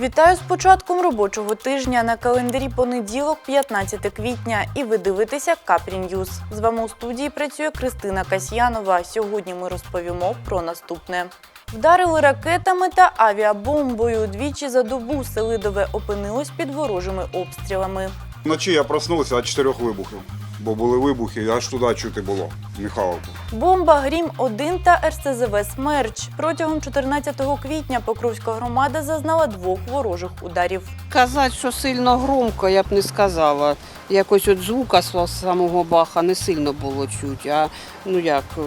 Вітаю з початком робочого тижня на календарі понеділок, 15 квітня. І ви дивитеся Капрі Ньюз. З вами у студії працює Кристина Касьянова. Сьогодні ми розповімо про наступне. Вдарили ракетами та авіабомбою. Двічі за добу Селидове опинилось під ворожими обстрілами. Вночі я проснувся від чотирьох вибухів, бо були вибухи, аж туди чути було, Михайловку. Бомба Грім 1 та РСЗВ Смерч. Протягом 14 квітня Покровська громада зазнала двох ворожих ударів. Казати, що сильно громко, я б не сказала. Якось от звука з самого баха не сильно було чуть, а ну як, е,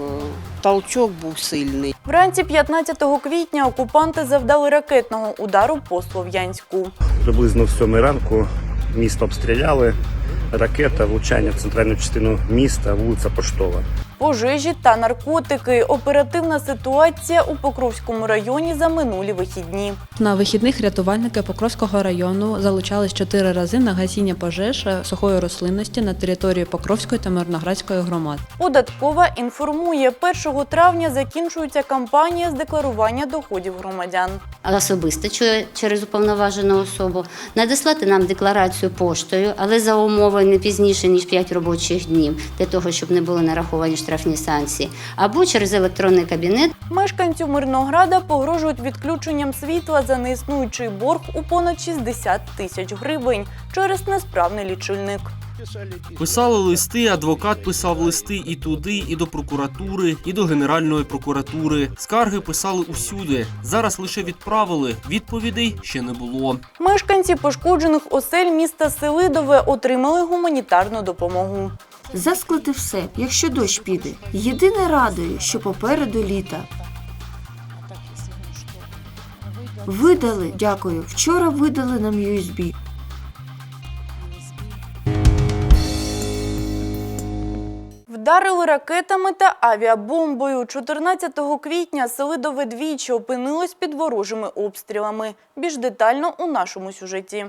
толчок був сильний. Вранці 15 квітня окупанти завдали ракетного удару по Слов'янську. Приблизно в сьомій ранку місто обстріляли. Ракета, влучання в центральну частину міста, вулиця Поштова. Пожежі та наркотики. Оперативна ситуація у Покровському районі за минулі вихідні. На вихідних рятувальники Покровського району залучались чотири рази на гасіння пожеж е, сухої рослинності на території Покровської та Мирноградської громад. Податкова інформує, 1 травня закінчується кампанія з декларування доходів громадян. особисто через уповноважену особу, надіслати нам декларацію поштою, але за умови не пізніше ніж 5 робочих днів, для того, щоб не були нараховані штрафні санкції, або через електронний кабінет Мешканцю Мирнограда погрожують відключенням світла за неіснуючий борг у понад 60 тисяч гривень через несправний лічильник. Писали листи, адвокат писав листи і туди, і до прокуратури, і до Генеральної прокуратури. Скарги писали усюди. Зараз лише відправили. Відповідей ще не було. Мешканці пошкоджених осель міста Селидове отримали гуманітарну допомогу. Засклати все, якщо дощ піде. Єдине радує, що попереду літа. Видали, дякую. Вчора видали нам USB. Вдарили ракетами та авіабомбою. 14 квітня Селидове двічі опинилось під ворожими обстрілами. Більш детально у нашому сюжеті.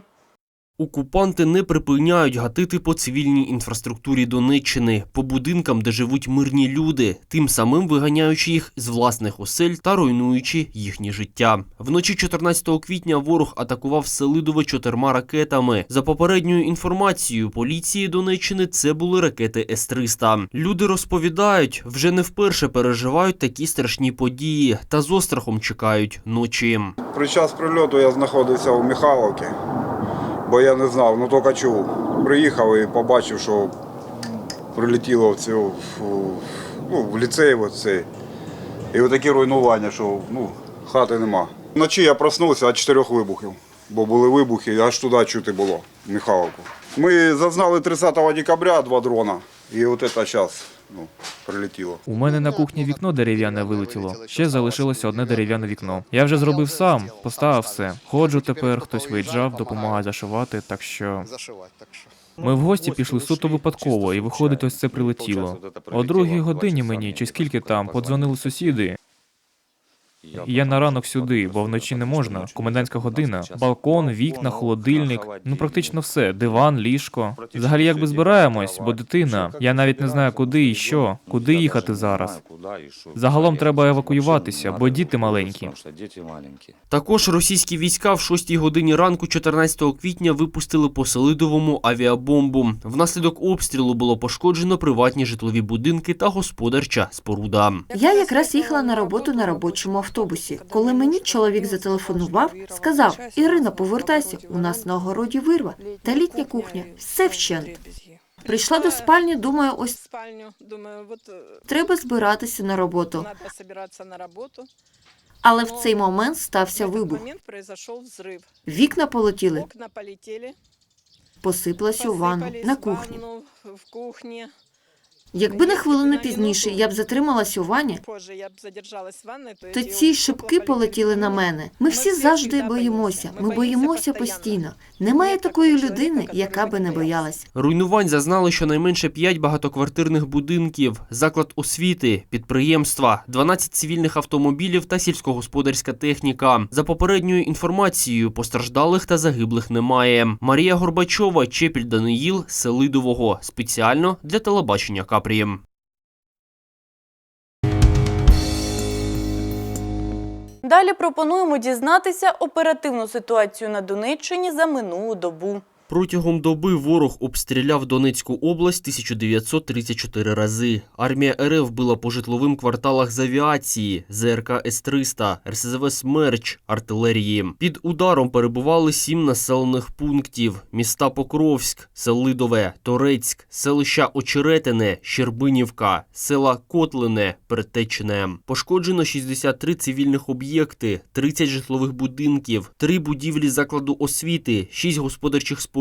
Окупанти не припиняють гатити по цивільній інфраструктурі Донеччини, по будинкам, де живуть мирні люди, тим самим виганяючи їх з власних осель та руйнуючи їхнє життя. Вночі 14 квітня ворог атакував Селидове чотирма ракетами. За попередньою інформацією поліції Донеччини, це були ракети С-300. Люди розповідають, вже не вперше переживають такі страшні події та з острахом чекають ночі. При час прильоту я знаходився у Михайловці, бо я не знав, ну тільки чув. Приїхав і побачив, що прилетіло в цю ну, в ліцей оцей. І отакі руйнування, що ну, хати нема. Вночі я проснувся від чотирьох вибухів, бо були вибухи, аж туди чути було, Михайловку. Ми зазнали 30 декабря два дрона, і от це зараз ну, прилетіло. У мене на кухні вікно дерев'яне вилетіло. Ще залишилося одне дерев'яне вікно. Я вже зробив сам, поставив все. Ходжу тепер, хтось виїжджав, допомагає зашивати. Так що ми в гості пішли суто випадково, і виходить, ось це прилетіло. О другій годині мені, чи скільки там, подзвонили сусіди. І Я на ранок сюди, бо вночі не можна. Комендантська година, балкон, вікна, холодильник. Ну практично все. Диван, ліжко. Взагалі, якби збираємось, бо дитина. Я навіть не знаю, куди і що, куди їхати зараз. Загалом треба евакуюватися, бо діти маленькі. Також російські війська в 6 годині ранку 14 квітня випустили по Селидовому авіабомбу. Внаслідок обстрілу було пошкоджено приватні житлові будинки та господарча споруда. Я якраз їхала на роботу на робочому автобусі. Коли мені чоловік зателефонував, сказав: Ірина, повертайся, у нас на огороді вирва та літня кухня. Все вщент. Прийшла до спальні, думаю, ось спальню, думаю, от треба збиратися на роботу. Але в цей момент стався вибух. Вікна полетіли, посипалась у ванну на кухні. Якби на хвилину пізніше я б затрималась у задержалась то, ці шибки полетіли на мене. Ми всі завжди боїмося. Ми боїмося постійно. Немає такої людини, яка би не боялась. Руйнувань зазнали щонайменше 5 багатоквартирних будинків, заклад освіти, підприємства, 12 цивільних автомобілів та сільськогосподарська техніка. За попередньою інформацією, постраждалих та загиблих немає. Марія Горбачова, Чепіль Даниїл, Селидового. Спеціально для телебачення Капрієм. Далі пропонуємо дізнатися оперативну ситуацію на Донеччині за минулу добу. Протягом доби ворог обстріляв Донецьку область 1934 рази. Армія РФ била по житловим кварталах з авіації, ЗРК С-300, РСЗВ «Смерч», артилерії. Під ударом перебували сім населених пунктів: міста Покровськ, Селидове, Торецьк, селища Очеретине, Щербинівка, села Котлине, Перетечне. Пошкоджено 63 цивільних об'єкти, 30 житлових будинків, 3 будівлі закладу освіти, 6 господарчих споруд,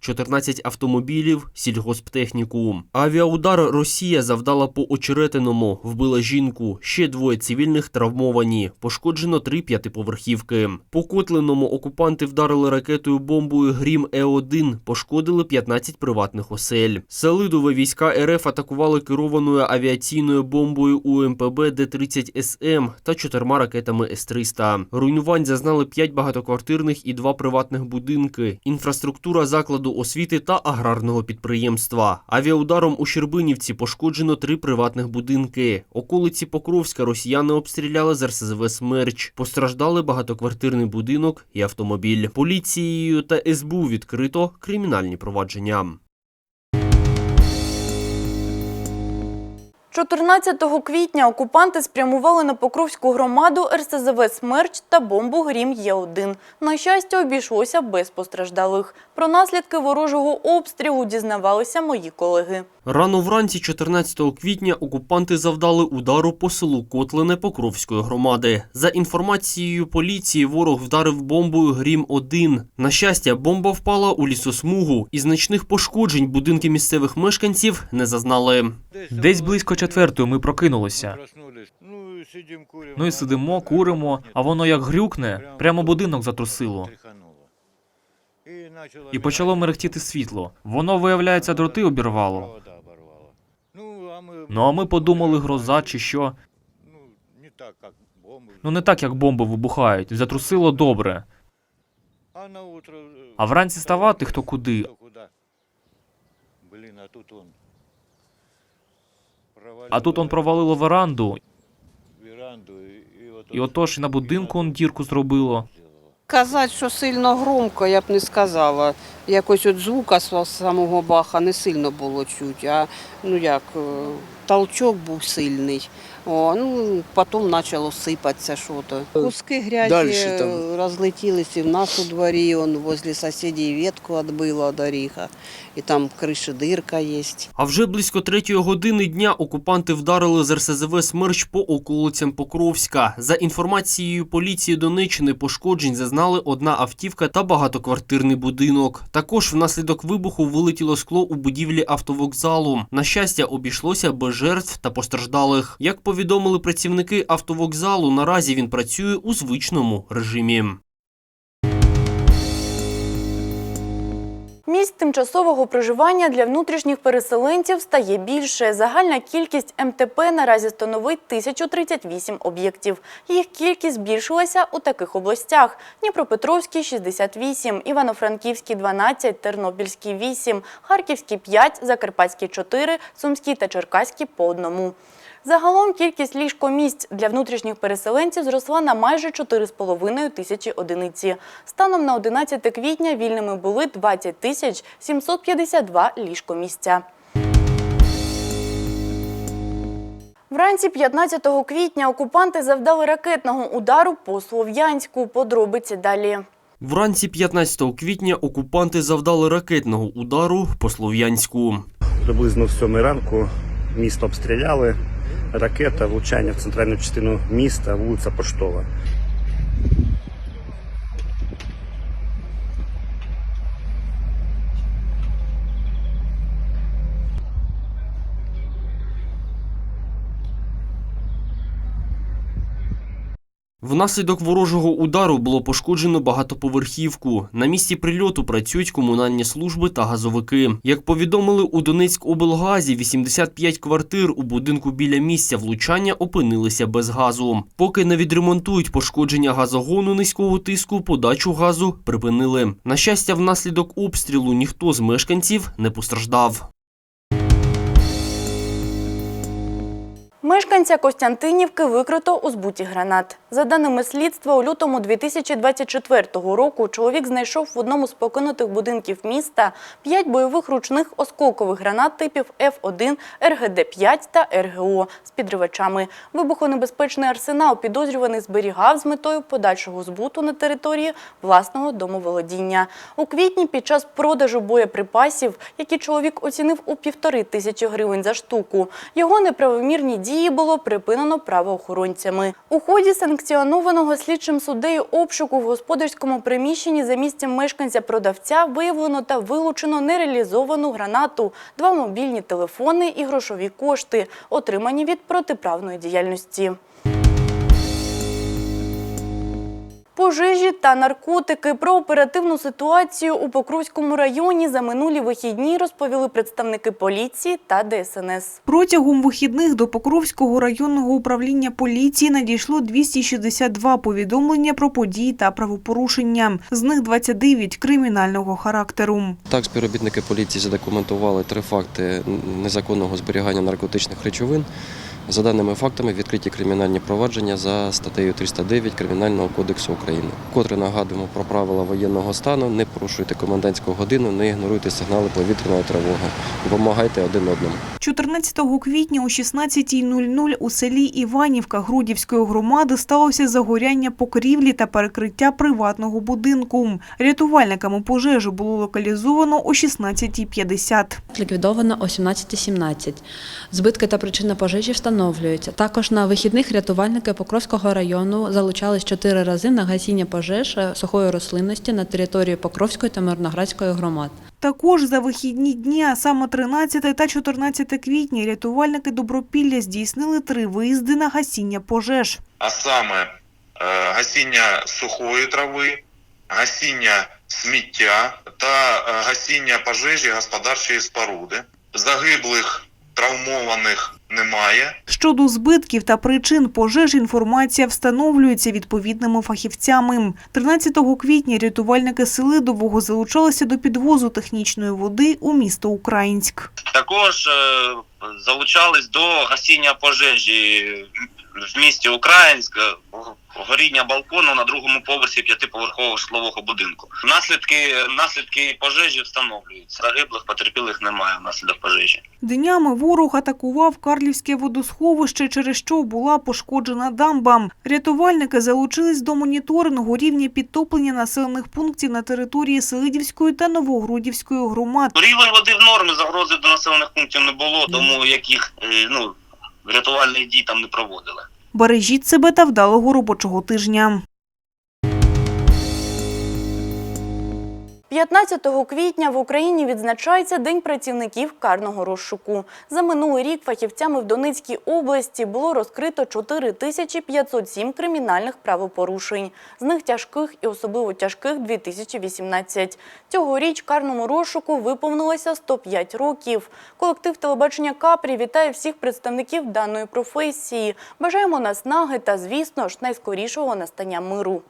14 автомобілів, сільгосптехніку. Авіаудар Росія завдала по очеретиному, вбила жінку, ще двоє цивільних травмовані, пошкоджено три п'ятиповерхівки. По Котлиному окупанти вдарили ракетою бомбою Грім Е-1, пошкодили 15 приватних осель. Селидове війська РФ атакували керованою авіаційною бомбою УМПБ Д-30СМ та чотирма ракетами С-300. Руйнувань зазнали 5 багатоквартирних і 2 приватних будинки, інфраструктура закладу освіти та аграрного підприємства. Авіаударом у Щербинівці пошкоджено 3 приватних будинки. Околиці Покровська росіяни обстріляли з РСЗВ «Смерч». Постраждали багатоквартирний будинок і автомобіль. Поліцією та СБУ відкрито кримінальні провадження. 14 квітня окупанти спрямували на Покровську громаду РСЗВ «Смерч» та бомбу «Грім Є-1». На щастя, обійшлося без постраждалих. Про наслідки ворожого обстрілу дізнавалися мої колеги. Рано вранці 14 квітня окупанти завдали удару по селу Котлине Покровської громади. За інформацією поліції, ворог вдарив бомбою Грім-1. На щастя, бомба впала у лісосмугу і значних пошкоджень будинки місцевих мешканців не зазнали. Десь близько четвертої ми прокинулися. Ну і сидимо, куримо, а воно як грюкне, прямо будинок затрусило. І почало мерехтіти світло. Воно, виявляється, дроти обірвало. Ну а ми подумали, гроза чи що. Ну не так, як бомби вибухають. Затрусило добре. А вранці ставати хто куди. А тут он провалило веранду, і отож і на будинку он дірку зробило. Казати, що сильно громко, я б не сказала. Якось от звука з самого баха не сильно було чуть, а ну як, е, толчок був сильний. О, ну, потім почало сипатися щось. Куски грязі е, розлетілися і в нас у дворі, он возле сусідів ветку відбило доріга. І там криші дирка є. А вже близько третьої години дня окупанти вдарили з РСЗВ «Смерч» по околицям Покровська. За інформацією поліції Донеччини, пошкоджень зазнали одна автівка та багатоквартирний будинок. Також внаслідок вибуху вилетіло скло у будівлі автовокзалу. На щастя, обійшлося без жертв та постраждалих. Як повідомили працівники автовокзалу, наразі він працює у звичному режимі. Місць тимчасового проживання для внутрішніх переселенців стає більше. Загальна кількість МТП наразі становить 1038 об'єктів. Їх кількість збільшилася у таких областях: Дніпропетровський – 68, Івано-Франківський – 12, Тернопільський – 8, Харківський – 5, Закарпатський – 4, Сумський та Черкаський – по одному. Загалом кількість ліжкомісць для внутрішніх переселенців зросла на майже 4,5 тисячі одиниці. Станом на 11 квітня вільними були 20 тисяч 752 ліжкомісця. Вранці 15 квітня окупанти завдали ракетного удару по Слов'янську. Подробиці далі. Вранці 15 квітня окупанти завдали ракетного удару по Слов'янську. Приблизно в сьомій ранку місто обстріляли. Ракета, влучання в центральну частину міста, вулиця Поштова. Внаслідок ворожого удару було пошкоджено багатоповерхівку. На місці прильоту працюють комунальні служби та газовики. Як повідомили у Донецькоблгазі, 85 квартир у будинку біля місця влучання опинилися без газу. Поки не відремонтують пошкодження газогону низького тиску, подачу газу припинили. На щастя, внаслідок обстрілу ніхто з мешканців не постраждав. Мешканця Костянтинівки викрито у збуті гранат. За даними слідства, у лютому 2024 року чоловік знайшов в одному з покинутих будинків міста п'ять бойових ручних осколкових гранат типів F1, РГД-5 та РГО з підривачами. Вибухонебезпечний арсенал підозрюваний зберігав з метою подальшого збуту на території власного домоволодіння. У квітні під час продажу боєприпасів, які чоловік оцінив у півтори тисячі гривень за штуку, його неправомірні дії було припинено правоохоронцями. У ході санкціонованого слідчим суддею обшуку в господарському приміщенні за місцем мешканця продавця виявлено та вилучено нереалізовану гранату, два мобільні телефони і грошові кошти, отримані від протиправної діяльності. Пожежі та наркотики про оперативну ситуацію у Покровському районі за минулі вихідні розповіли представники поліції та ДСНС. Протягом вихідних до Покровського районного управління поліції надійшло 262 повідомлення про події та правопорушення. З них 29 кримінального характеру. Так, співробітники поліції задокументували три факти незаконного зберігання наркотичних речовин. За даними фактами, відкриті кримінальні провадження за статтею 309 Кримінального кодексу України. Котре нагадуємо про правила воєнного стану, не порушуйте комендантську годину, не ігноруйте сигнали повітряної тривоги, допомагайте один одному. 14 квітня о 16.00 у селі Іванівка Грудівської громади сталося загоряння покрівлі та перекриття приватного будинку. Рятувальниками пожежу було локалізовано о 16.50. Ліквідовано о 17.17. Збитки та причина пожежі встановлюються. Також на вихідних рятувальники Покровського району залучались чотири рази на гасіння пожеж е, сухої рослинності на території Покровської та Мирноградської громад. Також за вихідні дні, а саме 13 та 14 квітня, рятувальники Добропілля здійснили три виїзди на гасіння пожеж. а саме е, гасіння сухої трави, гасіння сміття та е, гасіння пожежі господарчої споруди. Загиблих, травмованих немає. Щодо збитків та причин пожеж інформація встановлюється відповідними фахівцями. 13 квітня рятувальники Селидового залучалися до підвозу технічної води у місто Українськ. Також е, залучались до гасіння пожежі в місті Українськ, е, горіння балкону на другому поверсі п'ятиповерхового житлового будинку. Наслідки наслідки пожежі встановлюються. Загиблих потерпілих немає внаслідок пожежі. Днями ворог атакував Карлівське водосховище, через що була пошкоджена дамба. Рятувальники залучились до моніторингу рівня підтоплення населених пунктів на території Селидівської та Новогрудівської громад. Рівень води в нормі, загрози до населених пунктів не було, тому яких е, ну рятувальних дій там не проводили. Бережіть себе та вдалого робочого тижня. 15 квітня в Україні відзначається День працівників карного розшуку. За минулий рік фахівцями в Донецькій області було розкрито 4507 кримінальних правопорушень. З них тяжких і особливо тяжких – 2018. Цьогоріч карному розшуку виповнилося 105 років. Колектив телебачення Капрі вітає всіх представників даної професії. Бажаємо наснаги та, звісно ж, найскорішого настання миру.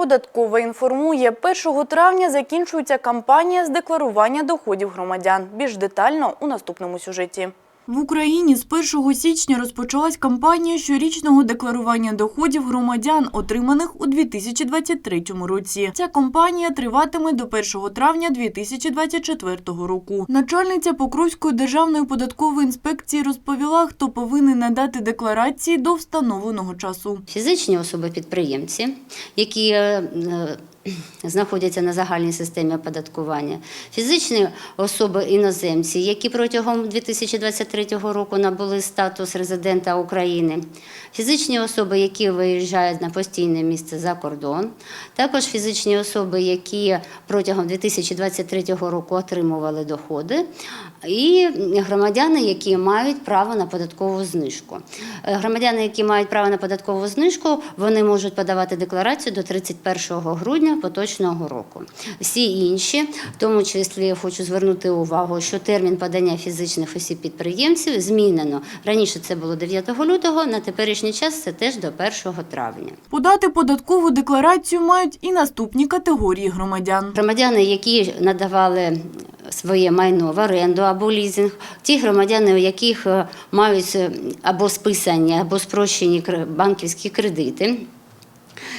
Податкова інформує, 1 травня закінчується кампанія з декларування доходів громадян. Більш детально у наступному сюжеті. В Україні з 1 січня розпочалась кампанія щорічного декларування доходів громадян, отриманих у 2023 році. Ця кампанія триватиме до 1 травня 2024 року. Начальниця Покровської державної податкової інспекції розповіла, хто повинен надати декларації до встановленого часу. Фізичні особи-підприємці, які е, знаходяться на загальній системі оподаткування, фізичні особи-іноземці, які протягом 2023 року набули статус резидента України, фізичні особи, які виїжджають на постійне місце за кордон, також фізичні особи, які протягом 2023 року отримували доходи, і громадяни, які мають право на податкову знижку. Е, Громадяни, які мають право на податкову знижку, вони можуть подавати декларацію до 31 грудня поточного року. Всі інші, в тому числі я хочу звернути увагу, що термін подання фізичних осіб підприємців змінено. Раніше це було 9 лютого, на теперішній час це теж до 1 травня. Подати податкову декларацію мають і наступні категорії громадян. Громадяни, які надавали своє майно в оренду або лізинг, ті громадяни, у яких е, мають е, або списані, або спрощені банківські кредити.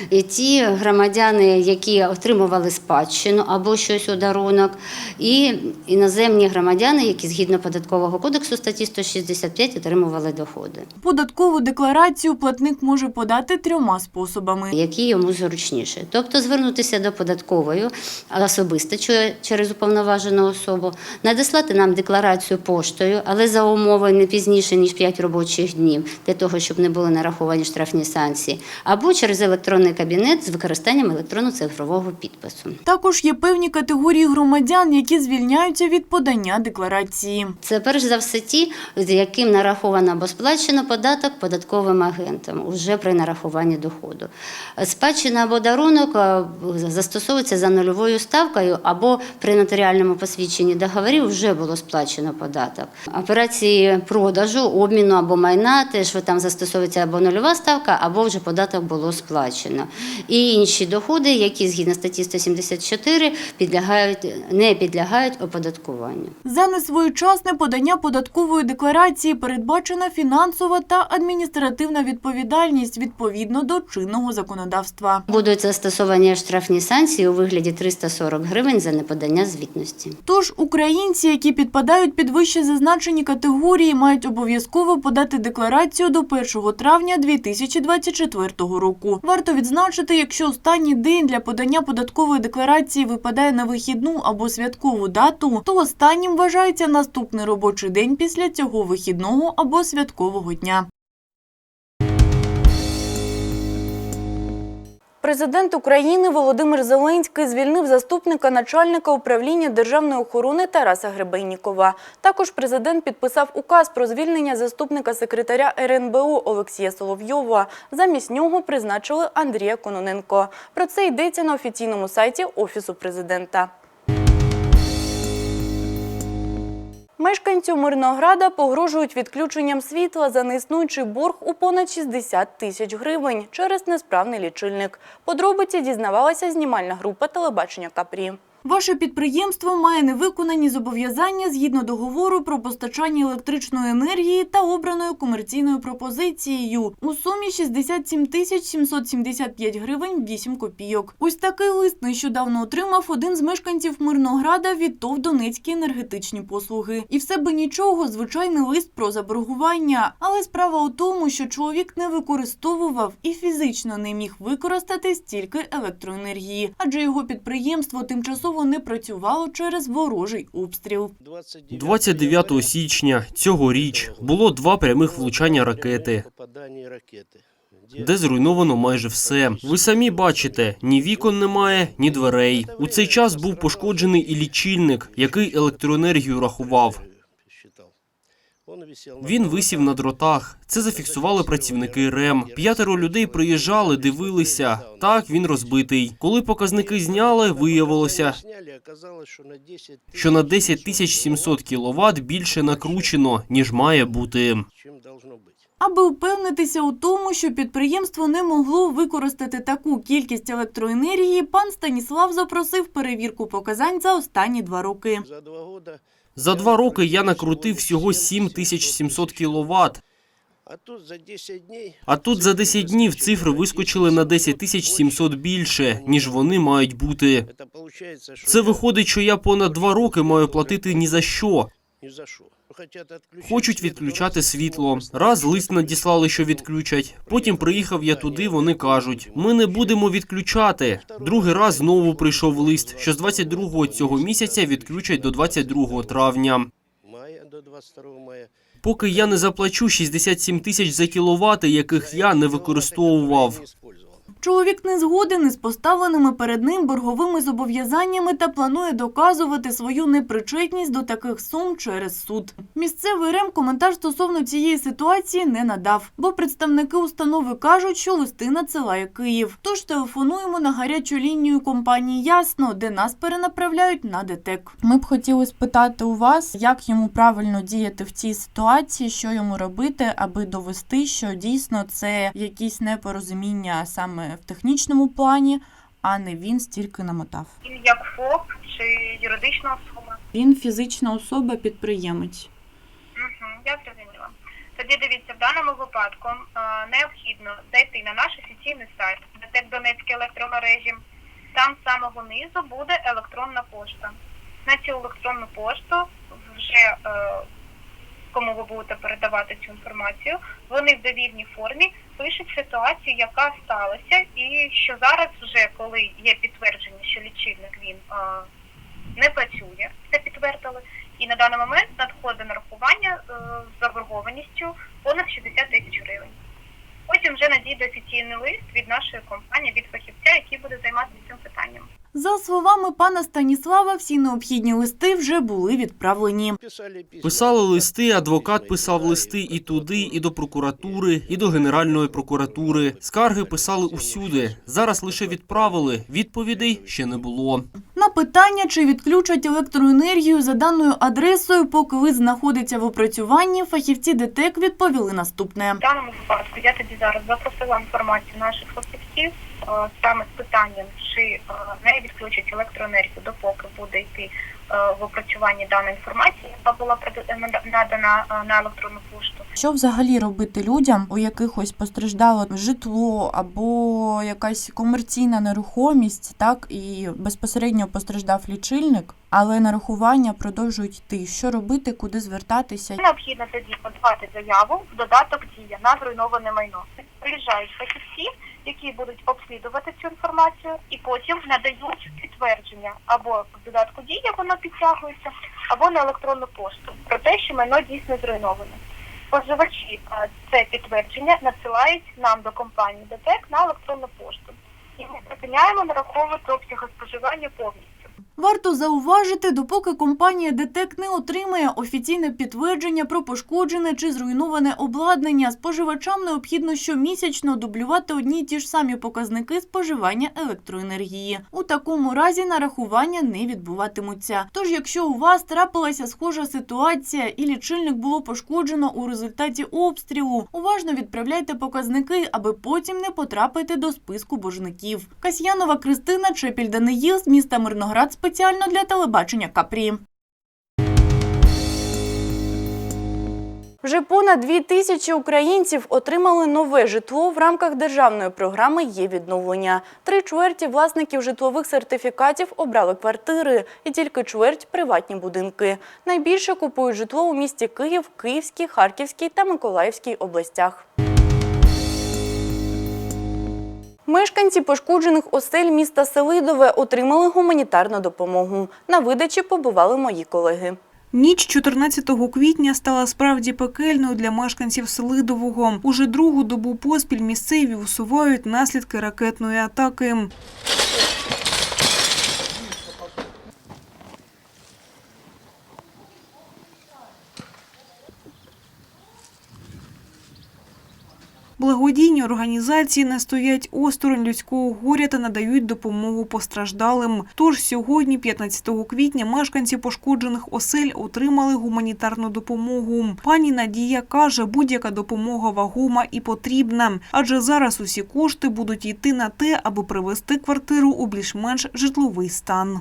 І ті громадяни, які отримували спадщину або щось у дарунок, і іноземні громадяни, які згідно податкового кодексу статті 165 отримували доходи, Податкову декларацію платник може подати трьома способами. які йому зручніше. Тобто звернутися до податкової особисто чи- через уповноважену особу, надіслати нам декларацію поштою, але за умови не пізніше ніж 5 робочих днів, для того, щоб не були нараховані штрафні санкції, або через електронний кабінет з використанням електронно-цифрового підпису. Також є певні категорії громадян, які звільняються від подання декларації. Це перш за все ті, з яким нараховано або сплачено податок податковим агентам уже при нарахуванні доходу. Спадщина або дарунок е, застосовується за нульовою ставкою, або при нотаріальному посвідченні договорів вже було сплачено податок. Операції продажу, обміну або майна теж там застосовується або нульова ставка, або вже податок було сплачено. І інші доходи, які згідно статті 174 підлягають, не підлягають оподаткуванню. За несвоєчасне подання податкової декларації передбачена фінансова та адміністративна відповідальність відповідно до чинного законодавства. Будуть застосовані штрафні санкції у вигляді 340 гривень за неподання звітності. Тож українці, які підпадають під вище зазначені категорії, мають обов'язково подати декларацію до 1 травня 2024 року. Варто відзначити, якщо останній день для подання податкової декларації випадає на вихідну або святкову дату, то останнім вважається наступний робочий день після цього вихідного або святкового дня. Президент України Володимир Зеленський звільнив заступника начальника управління державної охорони Тараса Гребейнікова. Також президент підписав указ про звільнення заступника секретаря РНБО Олексія Соловйова. Замість нього призначили Андрія Кононенко. Про це йдеться на офіційному сайті Офісу президента. Мешканцю Мирнограда погрожують відключенням світла за неіснуючий борг у понад 60 тисяч гривень через несправний лічильник. Подробиці дізнавалася знімальна група телебачення Капрі. Ваше підприємство має невиконані зобов'язання згідно договору про постачання електричної енергії та обраною комерційною пропозицією у сумі 67 тисяч 775 гривень 8 копійок. Ось такий лист нещодавно отримав один з мешканців Мирнограда від ТОВ Донецькі енергетичні послуги. І все би нічого, звичайний лист про заборгування. Але справа у тому, що чоловік не використовував і фізично не міг використати стільки електроенергії, адже його підприємство тимчасово не працювало через ворожий обстріл. 29 січня цього річ було два прямих влучання ракети, де зруйновано майже все. Ви самі бачите, ні вікон немає, ні дверей. У цей час був пошкоджений і лічильник, який електроенергію рахував. Він висів на дротах. Це зафіксували працівники РЕМ. П'ятеро людей приїжджали, дивилися. Так, він розбитий. Коли показники зняли, виявилося, що на 10 тисяч 700 кіловат більше накручено, ніж має бути. Аби упевнитися у тому, що підприємство не могло використати таку кількість електроенергії, пан Станіслав запросив перевірку показань за останні два роки. За два роки я накрутив всього 7700 кіловат. А тут за 10 днів цифри вискочили на 10 тисяч 700 більше, ніж вони мають бути. Це виходить, що я понад два роки маю платити ні за що. Хочуть відключати світло. Раз лист надіслали, що відключать. Потім приїхав я туди. Вони кажуть: ми не будемо відключати. Другий раз знову прийшов лист, що з 22 цього місяця відключать до 22 травня. Поки я не заплачу 67 тисяч за кіловати, яких я не використовував. Чоловік не згоден із поставленими перед ним борговими зобов'язаннями та планує доказувати свою непричетність до таких сум через суд. Місцевий РЕМ коментар стосовно цієї ситуації не надав, бо представники установи кажуть, що листи надсилає Київ. Тож телефонуємо на гарячу лінію компанії Ясно, де нас перенаправляють на ДТЕК. Ми б хотіли спитати у вас, як йому правильно діяти в цій ситуації, що йому робити, аби довести, що дійсно це якісь непорозуміння саме в технічному плані, а не він стільки намотав. Він як ФОП чи юридична особа? Він фізична особа, підприємець. Мгм, Я зрозуміла. Тоді дивіться, в даному випадку е, необхідно зайти на наш офіційний сайт ДТЕК Донецькі електромережі. Там з самого низу буде електронна пошта. На цю електронну пошту вже е, кому ви будете передавати цю інформацію, вони в довільній формі пишуть ситуацію, яка сталася, і що зараз, вже коли є підтвердження, що лічильник він е, не працює, це підтвердили. І на даний момент надходить нарахування е, з заборгованістю понад 60 тисяч гривень. Потім вже надійде офіційний лист від нашої компанії, від фахівця, який буде займатися цим питанням. За словами пана Станіслава, всі необхідні листи вже були відправлені. Писали листи, адвокат писав листи і туди, і до прокуратури, і до Генеральної прокуратури. Скарги писали усюди. Зараз лише відправили. Відповідей ще не було. На питання, чи відключать електроенергію за даною адресою, поки лист знаходиться в опрацюванні, фахівці ДТЕК відповіли наступне. В даному випадку я тоді зараз запросила інформацію наших фахівців саме з питанням, чи е, не відключать електроенергію, допоки буде йти е, в опрацюванні дана інформація, яка була надана е, на електронну пошту. Що взагалі робити людям, у яких ось постраждало житло або якась комерційна нерухомість, так і безпосередньо постраждав лічильник, але нарахування продовжують йти. Що робити, куди звертатися? Необхідно тоді подавати заяву в додаток дія на зруйноване майно. Приїжджають фахівці, які будуть обслідувати цю інформацію, і потім надають підтвердження або в додатку дія воно підтягується, або на електронну пошту про те, що майно дійсно зруйноване. Споживачі це підтвердження надсилають нам до компанії ДТЕК на електронну пошту. І ми припиняємо нараховувати обсяги споживання повністю. Варто зауважити, допоки компанія ДТЕК не отримає офіційне підтвердження про пошкоджене чи зруйноване обладнання, споживачам необхідно щомісячно дублювати одні й ті ж самі показники споживання електроенергії. У такому разі нарахування не відбуватимуться. Тож, якщо у вас трапилася схожа ситуація і лічильник було пошкоджено у результаті обстрілу, уважно відправляйте показники, аби потім не потрапити до списку боржників. Касьянова Кристина Чепіль Даниїл з міста Мирноград спеціально для телебачення Капрі. Вже понад дві тисячі українців отримали нове житло в рамках державної програми «Є відновлення». Три чверті власників житлових сертифікатів обрали квартири, і тільки чверть – приватні будинки. Найбільше купують житло у місті Київ, Київській, Харківській та Миколаївській областях. Мешканці пошкоджених осель міста Селидове отримали гуманітарну допомогу. На видачі побували мої колеги. Ніч 14 квітня стала справді пекельною для мешканців Селидового. Уже другу добу поспіль місцеві усувають наслідки ракетної атаки. Благодійні організації не стоять осторонь людського горя та надають допомогу постраждалим. Тож сьогодні, 15 квітня, мешканці пошкоджених осель отримали гуманітарну допомогу. Пані Надія каже, будь-яка допомога вагома і потрібна, адже зараз усі кошти будуть йти на те, аби привести квартиру у більш-менш житловий стан.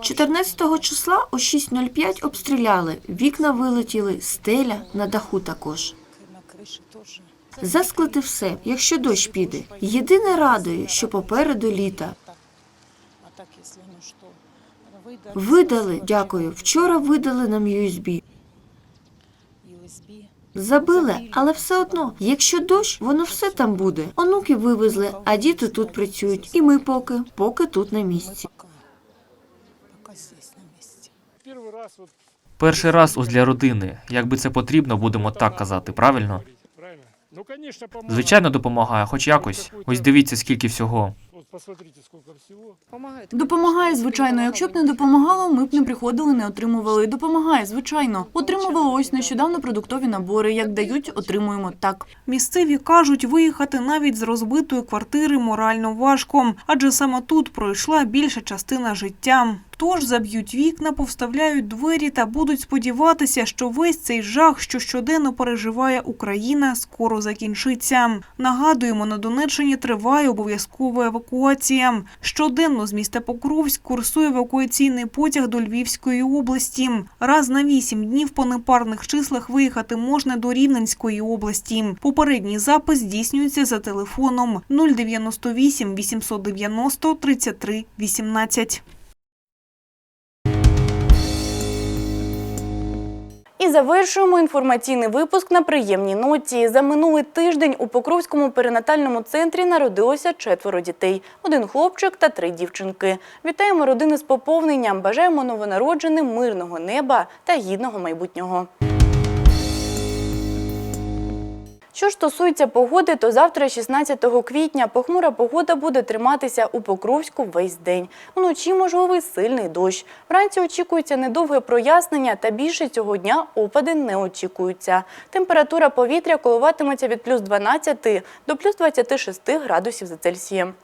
14 числа о 6.05 обстріляли, вікна вилетіли, стеля на даху також. Засклити все, якщо дощ піде. Єдине радує, що попереду літа. Видали, дякую. Вчора видали нам USB. Забили, але все одно, якщо дощ, воно все там буде. Онуки вивезли, а діти тут працюють. І ми поки, поки тут на місці. Перший раз ось для родини. Якби це потрібно, будемо так казати, правильно? Звичайно, допомагає, хоч якось. Ось дивіться, скільки всього. Допомагає, звичайно. Якщо б не допомагало, ми б не приходили, не отримували. Допомагає, звичайно. Отримували ось нещодавно продуктові набори. Як дають, отримуємо так. Місцеві кажуть, виїхати навіть з розбитої квартири морально важко, адже саме тут пройшла більша частина життя. Тож заб'ють вікна, повставляють двері та будуть сподіватися, що весь цей жах, що щоденно переживає Україна, скоро закінчиться. Нагадуємо, на Донеччині триває обов'язкова евакуація. Щоденно з міста Покровськ курсує евакуаційний потяг до Львівської області. Раз на вісім днів по непарних числах виїхати можна до Рівненської області. Попередній запис здійснюється за телефоном 098 890 33 18. І завершуємо інформаційний випуск на приємній ноті. За минулий тиждень у Покровському перинатальному центрі народилося четверо дітей: один хлопчик та три дівчинки. Вітаємо родини з поповненням. Бажаємо новонародженим мирного неба та гідного майбутнього. Що стосується погоди, то завтра, 16 квітня, похмура погода буде триматися у Покровську весь день. Уночі можливий сильний дощ. Вранці очікується недовге прояснення, та більше цього дня опади не очікуються. Температура повітря коливатиметься від плюс 12 до плюс 26 градусів за Цельсієм.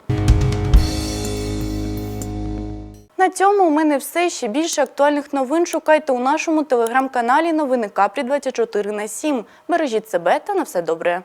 На цьому у мене все. Ще більше актуальних новин шукайте у нашому телеграм-каналі Новини Капрі 24 на 7. Бережіть себе та на все добре.